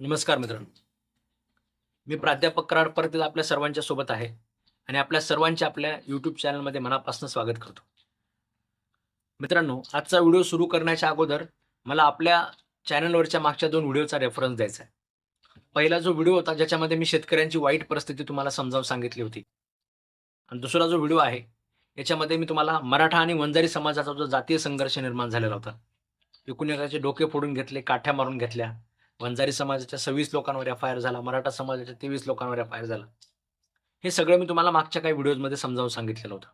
नमस्कार मित्रांनो. मी प्राध्यापक कराड परत आपल्या सर्वांच्या सोबत आहे आणि आपल्या सर्वांचे आपल्या यूट्यूब चॅनलमध्ये मनापासून स्वागत करतो. मित्रांनो आजचा व्हिडिओ सुरू करण्याच्या अगोदर मला आपल्या चॅनलवरच्या मागच्या दोन व्हिडिओचा रेफरन्स द्यायचा आहे. पहिला जो व्हिडिओ होता ज्याच्यामध्ये मी शेतकऱ्यांची वाईट परिस्थिती तुम्हाला समजावून सांगितली होती. आणि दुसरा जो व्हिडिओ आहे याच्यामध्ये मी तुम्हाला मराठा आणि वंजारी समाजाचा जो जातीय संघर्ष निर्माण झालेला होता. एकूण एकाचे डोके फोडून घेतले काठ्या मारून घेतल्या वंजारी समाजाच्या सव्वीस लोकांवर एफ आय आर झाला मराठा समाजाच्या तेवीस लोकांवर एफ आय आर झाला. हे सगळं मी तुम्हाला मागच्या काही व्हिडिओजमध्ये समजावून सांगितलेलं होतं.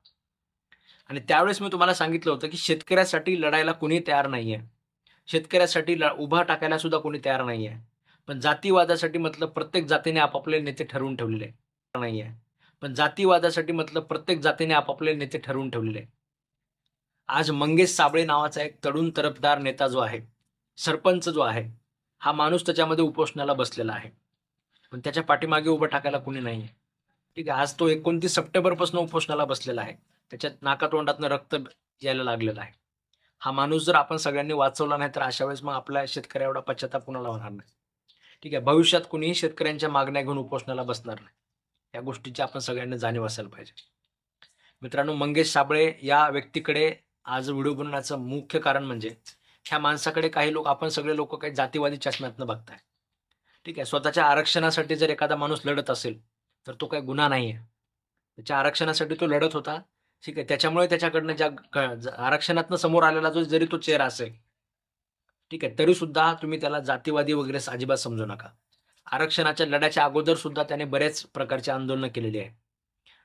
आणि त्यावेळेस मी तुम्हाला सांगितलं होतं की शेतकऱ्यासाठी लढायला कोणी तयार नाही आहे शेतकऱ्यासाठी उभा टाकायला सुद्धा कोणी तयार नाही आहे पण जातीवादासाठी मतलब प्रत्येक जातीने आपापले नेते ठरवून ठेवलेले नाही आहे पण जातीवादासाठी मतलब प्रत्येक जातीने आपापले नेते ठरवून ठेवलेले. आज मंगेश साबळे नावाचा एक तरुण तरफदार नेता जो आहे सरपंच जो आहे हा माणूस त्याच्यामध्ये उपोषणाला बसलेला आहे. पण त्याच्या पाठीमागे उभं टाकायला कुणी नाही ठीक आहे आज तो एकोणतीस सप्टेंबरपासून उपोषणाला बसलेला आहे. त्याच्या नाकातोंडातनं रक्त यायला लागलेलं आहे. हा माणूस जर आपण सगळ्यांनी वाचवला नाही तर अशा वेळेस मग आपल्या शेतकऱ्या एवढा पश्चाताप कुणाला होणार नाही. ठीक आहे भविष्यात कुणीही शेतकऱ्यांच्या मागण्या घेऊन उपोषणाला बसणार नाही. या गोष्टीची आपण सगळ्यांनी जाणीव असायला पाहिजे. मित्रांनो मंगेश साबळे या व्यक्तीकडे आज व्हिडिओ बनवण्याचं मुख्य कारण म्हणजे ह्या माणसाकडे काही लोक आपण सगळे लोक काही जातीवादी चष्म्यातनं बघताय. ठीक आहे? स्वतःच्या आरक्षणासाठी जर एखादा माणूस लढत असेल तर तो काही गुन्हा नाही आहे त्याच्या आरक्षणासाठी तो लढत होता. ठीक आहे? त्याच्यामुळे त्याच्याकडनं ज्या ज- आरक्षणातनं समोर आलेला जो जरी तो चेहरा असेल ठीक आहे? तरी सुद्धा तुम्ही त्याला जातीवादी वगैरे अजिबात समजू नका. आरक्षणाच्या लढ्याच्या अगोदर सुद्धा त्याने बरेच प्रकारची आंदोलनं केलेली आहे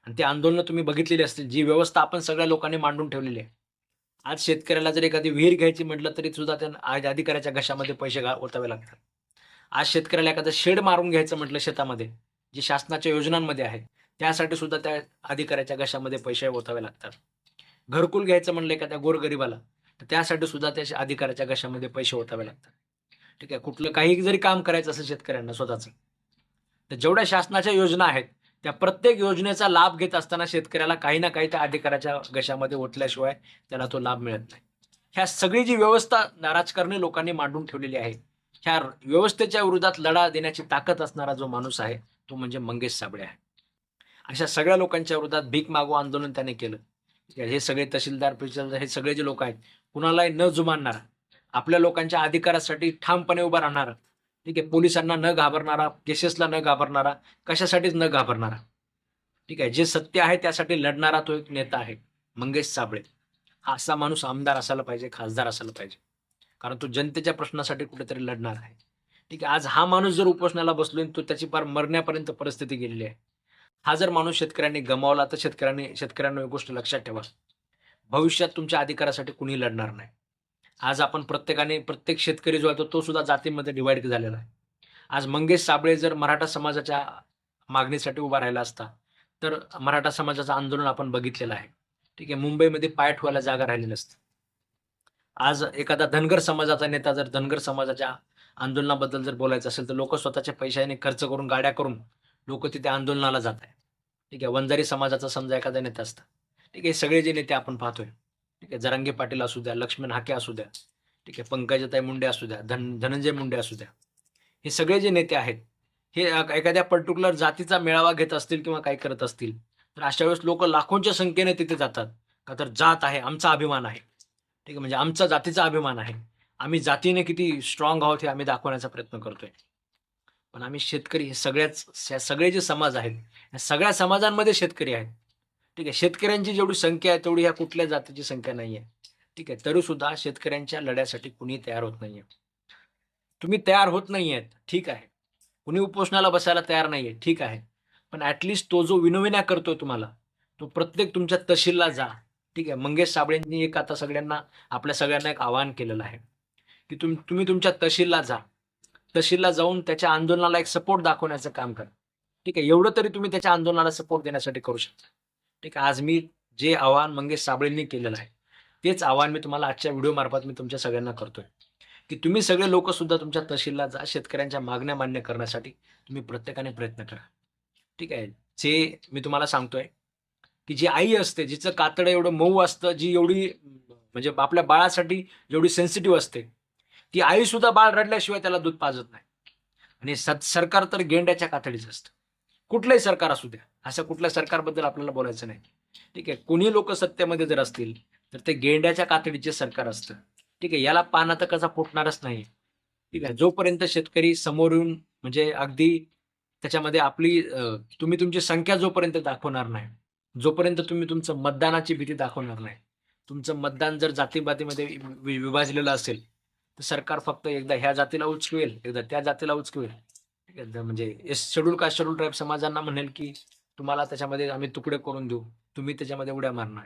आणि ती आंदोलनं तुम्ही बघितलेली असतील. जी व्यवस्था आपण सगळ्या लोकांनी मांडून ठेवलेली आहे. आज शेतकऱ्याला जर एखादी विहीर घ्यायची म्हटलं तरी सुद्धा त्यांना आज अधिकाऱ्याच्या घशामध्ये पैसे घा ओतावे लागतात. आज शेतकऱ्याला एखादं शेड मारून घ्यायचं म्हटलं शेतामध्ये जी शासनाच्या योजनांमध्ये आहे त्यासाठी सुद्धा त्या अधिकाऱ्याच्या घशामध्ये पैसे ओतावे लागतात. घरकुल घ्यायचं म्हणलं एखाद्या गोरगरिबाला तर त्यासाठी सुद्धा त्या अधिकाऱ्याच्या घशामध्ये पैसे ओतावे लागतात. ठीक आहे कुठलं काही जरी काम करायचं असेल शेतकऱ्यांना स्वतःचं तर जेवढ्या शासनाच्या योजना आहेत त्या प्रत्येक योजनेचा लाभ घेत असताना शेतकऱ्याला काही ना काही त्या अधिकाराच्या घशामध्ये ओतल्याशिवाय त्याला तो लाभ मिळत नाही. ह्या सगळी जी व्यवस्था राजकारणी लोकांनी मांडून ठेवलेली आहे ह्या व्यवस्थेच्या विरोधात लढा देण्याची ताकद असणारा जो माणूस आहे तो म्हणजे मंगेश साबळे आहे. अशा सगळ्या लोकांच्या विरोधात भीक मागो आंदोलन त्याने केलं. हे सगळे तहसीलदार हे सगळे जे लोक आहेत कुणालाही न जुमानणार आपल्या लोकांच्या अधिकारासाठी ठामपणे उभा राहणार ठीक आहे? पोलिसांना न घाबरणारा केसेसला न घाबरणारा कशासाठीच न घाबरणारा. ठीक आहे? जे सत्य आहे त्यासाठी लढणारा तो एक नेता आहे मंगेश साबळे. हा असा माणूस आमदार असायला पाहिजे खासदार असायला पाहिजे. कारण तो जनतेच्या प्रश्नासाठी कुठेतरी लढणार आहे. ठीक आहे? आज हा माणूस जर उपोषणाला बसलोय तो त्याची फार मरण्यापर्यंत परिस्थिती गेलेली आहे. हा जर माणूस शेतकऱ्यांनी गमावला तर शेतकऱ्यांनी शेतकऱ्यांना एक गोष्ट लक्षात ठेवा. भविष्यात तुमच्या अधिकारासाठी कुणी लढणार नाही. आज आपण प्रत्येकाने प्रत्येक शेतकरी जो आहे तो- तो सुद्धा जातीमध्ये डिवाइड झालेला आहे. आज मंगेश साबळे जर मराठा समाजाच्या मागणीसाठी उभा राहिला असता तर मराठा समाजाचं आंदोलन आपण बघितलेलं आहे. ठीक आहे मुंबईमध्ये पाय ठेवायला जागा राहिली नसते. आज एखादा धनगर समाजाचा नेता जर धनगर समाजाच्या आंदोलनाबद्दल जर बोलायचं असेल तर लोक स्वतःच्या पैशाने खर्च करून गाड्या करून लोक तिथे आंदोलनाला जात आहे ठीक आहे वंजारी समाजाचा समजा एखादा नेता असता. ठीक आहे सगळे जे नेते आपण पाहतोय ठीक आहे? जरांगे पाटील असू द्या लक्ष्मण हाके असू द्या ठीक आहे? पंकजाताई मुंडे असू द्या धन धनंजय मुंडे असू द्या. हे सगळे जे नेते आहेत हे एखाद्या पर्टिक्युलर जातीचा मेळावा घेत असतील किंवा काय करत असतील तर अशा वेळेस लोक लाखोंच्या संख्येने तिथे जातात. का तर जात आहे आमचा अभिमान आहे. ठीक आहे? म्हणजे आमचा जातीचा अभिमान आहे. आम्ही जातीने किती स्ट्रॉंग आहोत हे आम्ही दाखवण्याचा प्रयत्न करतोय. पण आम्ही शेतकरी हे सगळ्याच सगळे जे समाज आहेत या सगळ्या समाजांमध्ये शेतकरी आहेत. ठीक आहे. शेतकऱ्यांची जेवढी संख्या आहे तेवढी ह्या कुठल्या जातीची संख्या नाही आहे ठीक आहे. तरी सुद्धा शेतकऱ्यांच्या लढ्यासाठी कुणी तयार होत नाहीये. तुम्ही तयार होत नाही आहेत ठीक आहे. कुणी उपोषणाला बसायला तयार नाहीये. ठीक आहे. पण ऍटलिस्ट तो जो विनोविना करतोय तुम्हाला तो प्रत्येक तुमच्या तहसीलला जा. ठीक आहे. मंगेश साबळेंनी एक आता सगळ्यांना आपल्या सगळ्यांना एक आवाहन केलेलं आहे. की तुम तुम्ही तुमच्या तहसीलला जा. तहसीलला जाऊन त्याच्या आंदोलनाला एक सपोर्ट दाखवण्याचं काम करा. ठीक आहे. एवढं तरी तुम्ही त्याच्या आंदोलनाला सपोर्ट देण्यासाठी करू शकता. ठीक आहे? आज मी जे आव्हान मंगेश साबळेंनी केलेलं आहे तेच आव्हान मी तुम्हाला आजच्या व्हिडिओ मार्फत मी तुमच्या सगळ्यांना करतोय. की तुम्ही सगळे लोक सुद्धा तुमच्या तहसीलला जा शेतकऱ्यांच्या मागण्या मान्य करण्यासाठी तुम्ही प्रत्येकाने प्रयत्न करा. ठीक आहे? जे मी तुम्हाला सांगतोय की जी आई असते जिचं कातडं एवढं मऊ असतं जी एवढी म्हणजे आपल्या बाळासाठी जेवढी सेन्सिटिव्ह असते ती आई सुद्धा बाळ रडल्याशिवाय त्याला दूध पाजत नाही. आणि सत- सरकार तर गेंड्याच्या कातडीचं असतं. कुठलंही सरकार असू द्या अशा कुठल्या सरकारबद्दल आपल्याला बोलायचं नाही. ठीक आहे कोणी लोक सत्तेमध्ये जर असतील तर ते गेंड्याच्या कातडीचे सरकार असतं. ठीक आहे याला पाना तर कसा फुटणारच नाही. ठीक आहे जोपर्यंत शेतकरी समोर येऊन म्हणजे अगदी त्याच्यामध्ये आपली तुम्ही तुमची संख्या जोपर्यंत दाखवणार नाही जोपर्यंत तुम्ही तुमचं मतदानाची भीती दाखवणार नाही तुमचं मतदान जर जातीबातीमध्ये वि- विभाजलेलं असेल तर सरकार फक्त एकदा ह्या जातीला उचकवेल एकदा त्या जातीला उचकवेल. म्हणजे S schedule caste schedule tribe समाजांना म्हणेल की तुम्हाला त्याच्यामध्ये आम्ही तुकडे करून देऊ तुम्ही त्याच्यामध्ये उड्या मारणार.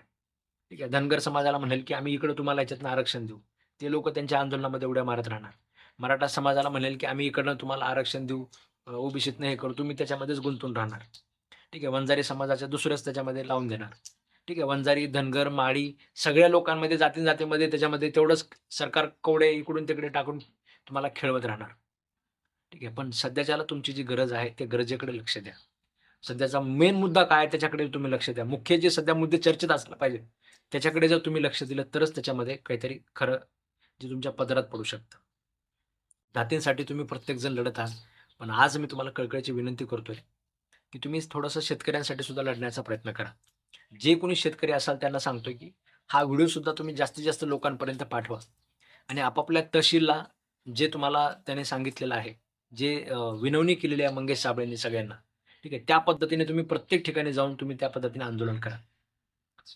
ठीक आहे धनगर समाजाला म्हणेल की आम्ही इकडं तुम्हाला याच्यातनं आरक्षण देऊ. ते लोक त्यांच्या आंदोलनामध्ये उड्या मारत राहणार. मराठा समाजाला म्हणेल की आम्ही इकडनं तुम्हाला आरक्षण देऊ ओबीसीतनं हे करू तुम्ही त्याच्यामध्येच गुंतून राहणार. ठीक आहे वंजारी समाजाच्या दुसऱ्याच त्याच्यामध्ये लावून देणार. ठीक आहे वंजारी धनगर माळी सगळ्या लोकांमध्ये जाती जातीमध्ये त्याच्यामध्ये तेवढंच सरकार कवडे इकडून तिकडे टाकून तुम्हाला खेळवत राहणार. ठीक आहे. पण सध्याच्याला तुमची जी गरज आहे त्या गरजेकडे लक्ष द्या. सध्याचा मेन मुद्दा काय त्याच्याकडे तुम्ही लक्ष द्या. मुख्य जे सध्या मुद्दे चर्चेत असला पाहिजे त्याच्याकडे जर तुम्ही लक्ष दिलं तरच त्याच्यामध्ये काहीतरी खरं जे तुमच्या पदरात पडू शकतं. जातींसाठी तुम्ही प्रत्येकजण लढत आहात पण आज मी तुम्हाला कळकळीची विनंती करतोय की तुम्ही थोडंसं शेतकऱ्यांसाठी सुद्धा लढण्याचा प्रयत्न करा. जे कोणी शेतकरी असाल त्यांना सांगतोय की हा व्हिडिओ सुद्धा तुम्ही जास्तीत जास्त लोकांपर्यंत पाठवा. आणि आपापल्या तहसीलला जे तुम्हाला त्याने सांगितलेलं आहे जे विनवणी केलेली आहे मंगेश साबळेंनी सगळ्यांना. ठीक आहे? त्या पद्धतीने तुम्ही प्रत्येक ठिकाणी जाऊन तुम्ही त्या पद्धतीने आंदोलन करा.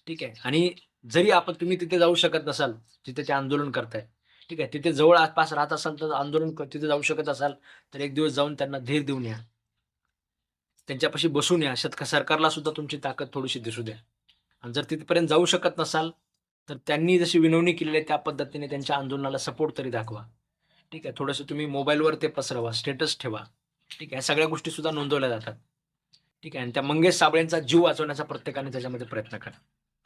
ठीक आहे? आणि जरी आपण तुम्ही तिथे जाऊ शकत नसाल जिथे ते आंदोलन करताय ठीक आहे? तिथे जवळ आसपास राहत असाल तर आंदोलन तिथे जाऊ शकत असाल तर एक दिवस जाऊन त्यांना धीर देऊन या. त्यांच्यापाशी बसून या. शतक सरकारला सुद्धा तुमची ताकद थोडीशी दिसू द्या. आणि जर तिथपर्यंत जाऊ शकत नसाल तर त्यांनी जशी विनवणी केलेली आहे त्या पद्धतीने त्यांच्या आंदोलनाला सपोर्ट तरी दाखवा. ठीक आहे थोडंसं तुम्ही मोबाईलवर ते पसरवा स्टेटस ठेवा. ठीक आहे सगळ्या गोष्टी सुद्धा नोंदवल्या जातात. ठीक आहे आणि त्या मंगेश साबळेंचा जीव वाचवण्याचा प्रत्येकाने त्याच्यामध्ये प्रयत्न करा.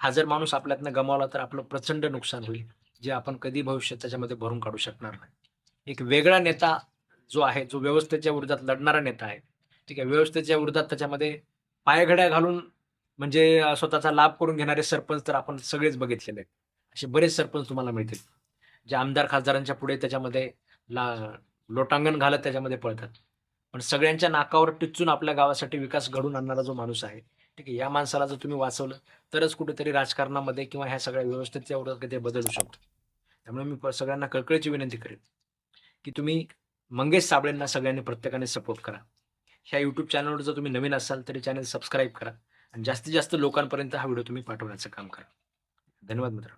हा जर माणूस आपल्यातनं गमावला तर आपलं प्रचंड नुकसान होईल जे आपण कधी भविष्यात त्याच्यामध्ये भरून काढू शकणार नाही. एक वेगळा नेता जो आहे जो व्यवस्थेच्या विरोधात लढणारा नेता आहे ठीक आहे व्यवस्थेच्या विरोधात त्याच्यामध्ये पायघड्या घालून म्हणजे स्वतःचा लाभ करून घेणारे सरपंच तर आपण सगळेच बघितलेले आहेत. असे बरेच सरपंच तुम्हाला मिळतील. जे आमदार खासदारांच्या पुढे त्याच्यामध्ये ला लोटांगण घालत त्याच्यामध्ये पळतात. पण सगळ्यांच्या नाकावर टिचून आपल्या गावासाठी विकास घडून आणणारा जो माणूस आहे ठीक आहे या माणसाला जर तुम्ही वाचवलं तरच कुठेतरी राजकारणामध्ये किंवा ह्या सगळ्या व्यवस्थेच्या ते बदलू शकतो त्यामुळे मी प- सगळ्यांना कळकळीची विनंती करेन की तुम्ही मंगेश साबळेंना सगळ्यांनी प्रत्येकाने सपोर्ट करा. ह्या यूट्यूब चॅनलवर जर तुम्ही नवीन असाल तरी चॅनल सबस्क्राईब करा आणि जास्तीत जास्त लोकांपर्यंत हा व्हिडिओ तुम्ही पाठवण्याचं काम करा. धन्यवाद मित्र